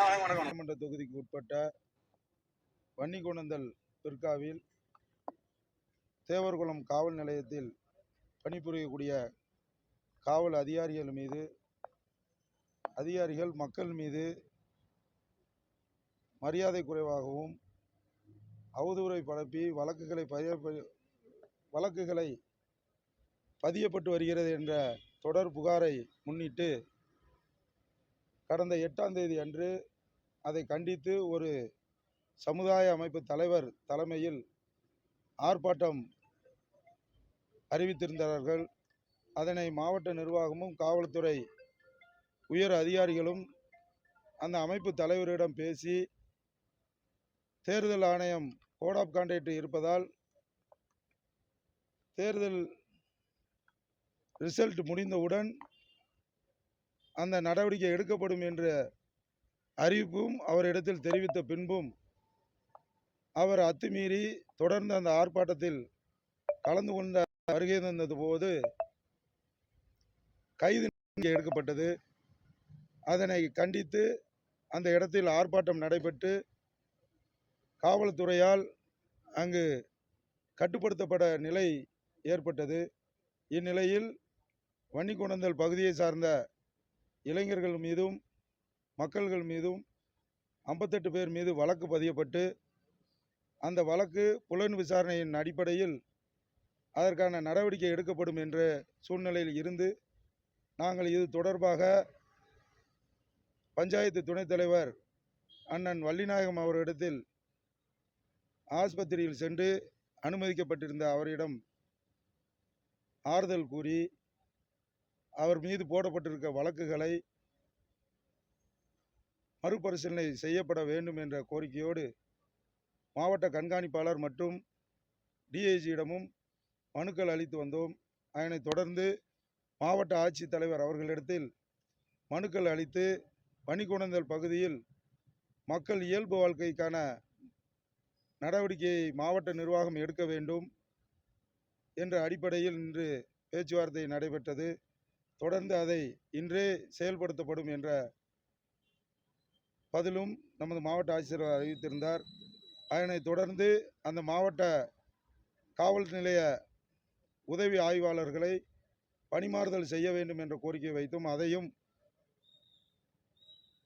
சட்டமன்ற தொகுதிக்கு உட்பட்ட வன்னிகொணந்தல் பிற்காவில் தேவர்குளம் காவல் நிலையத்தில் பணிபுரியக்கூடிய காவல் அதிகாரிகள் மீது அதிகாரிகள் மக்கள் மீது மரியாதை குறைவாகவும் அவதூறை பரப்பி வழக்குகளை பதிய வழக்குகளை பதியப்பட்டு வருகிறது என்ற தொடர் புகாரை முன்னிட்டு கடந்த எட்டாம் தேதி அன்று அதை கண்டித்து ஒரு சமுதாய அமைப்பு தலைவர் தலைமையில் ஆர்ப்பாட்டம் அறிவித்திருந்தார்கள். அதனை மாவட்ட நிர்வாகமும் காவல்துறை உயர் அதிகாரிகளும் அந்த அமைப்பு தலைவரிடம் பேசி தேர்தல் ஆணையம் கோட் ஆஃப் கான்டாக்ட் இருப்பதால் தேர்தல் ரிசல்ட் முடிந்தவுடன் அந்த நடவடிக்கை எடுக்கப்படும் என்ற அறிவிப்பும் அவரிடத்தில் தெரிவித்த பின்பும் அவர் அத்துமீறி தொடர்ந்து அந்த ஆர்ப்பாட்டத்தில் கலந்து கொண்ட வருகை தந்தது போது கைது எடுக்கப்பட்டது. அதனை கண்டித்து அந்த இடத்தில் ஆர்ப்பாட்டம் நடைபெற்று காவல்துறையால் அங்கு கட்டுப்படுத்தப்பட நிலை ஏற்பட்டது. இந்நிலையில் வன்னிக்குணந்தல் பகுதியை சார்ந்த இளைஞர்கள் மீதும் மக்கள்கள் மீதும் ஐம்பத்தெட்டு பேர் மீது வழக்கு பதியப்பட்டு அந்த வழக்கு புலன் விசாரணையின் அடிப்படையில் அதற்கான நடவடிக்கை எடுக்கப்படும் என்ற சூழ்நிலையில் இருந்து நாங்கள் இது தொடர்பாக பஞ்சாயத்து துணைத் தலைவர் அண்ணன் வள்ளிநாயகம் அவரிடத்தில் ஆஸ்பத்திரியில் சென்று அனுமதிக்கப்பட்டிருந்த அவரிடம் ஆறுதல் கூறி அவர் மீது போடப்பட்டிருக்க வழக்குகளை மறுபரிசீலனை செய்யப்பட வேண்டும் என்ற கோரிக்கையோடு மாவட்ட கண்காணிப்பாளர் மற்றும் டிஐஜியிடமும் மனுக்கள் அளித்து வந்தோம். அதனைத் தொடர்ந்து மாவட்ட ஆட்சித்தலைவர் அவர்களிடத்தில் மனுக்கள் அளித்து பனிக்குணந்தல் பகுதியில் மக்கள் இயல்பு வாழ்க்கைக்கான நடவடிக்கையை மாவட்ட நிர்வாகம் எடுக்க வேண்டும் என்ற அடிப்படையில் இன்று பேச்சுவார்த்தை நடைபெற்றது. தொடர்ந்து அதை இன்றே செயல்படுத்தப்படும் என்ற பதிலும் நமது மாவட்ட ஆட்சியர் அறிவித்திருந்தார். அதனைத் தொடர்ந்து அந்த மாவட்ட காவல் நிலைய உதவி ஆய்வாளர்களை பணிமாறுதல் செய்ய வேண்டும் என்ற கோரிக்கை வைத்தும் அதையும்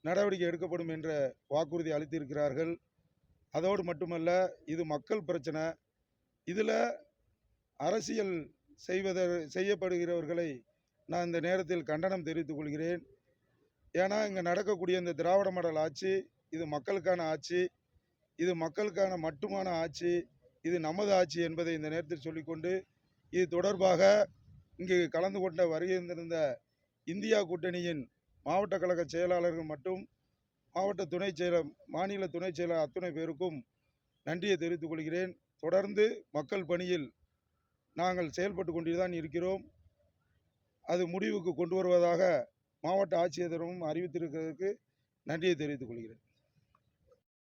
நடவடிக்கை எடுக்கப்படும் என்ற வாக்குறுதி அளித்திருக்கிறார்கள். அதோடு மட்டுமல்ல இது மக்கள் பிரச்சனை. இதில் அரசியல் செய்வத செய்யப்படுகிறவர்களை நான் இந்த நேரத்தில் கண்டனம் தெரிவித்துக் கொள்கிறேன். ஏன்னா இங்கே நடக்கக்கூடிய இந்த திராவிட மாடல் ஆட்சி இது மக்களுக்கான ஆட்சி இது மக்களுக்கான மட்டுமான ஆட்சி இது நமது ஆட்சி என்பதை இந்த நேரத்தில் சொல்லிக்கொண்டு இது தொடர்பாக இங்கு கலந்து கொண்ட வருகின்றிருந்த இந்தியா கூட்டணியின் மாவட்ட கழக செயலாளர்கள் மற்றும் மாவட்ட துணை செயலர் மாநில துணை செயலர் அத்துணை பேருக்கும் நன்றியை தெரிவித்துக் கொள்கிறேன். தொடர்ந்து மக்கள் பணியில் நாங்கள் செயல்பட்டு கொண்டு தான் இருக்கிறோம். அது முடிவுக்கு கொண்டு வருவதாக மாவட்ட ஆட்சியரிடமும் அறிவித்திருக்கிறதுக்கு நன்றியை தெரிவித்துக் கொள்கிறேன்.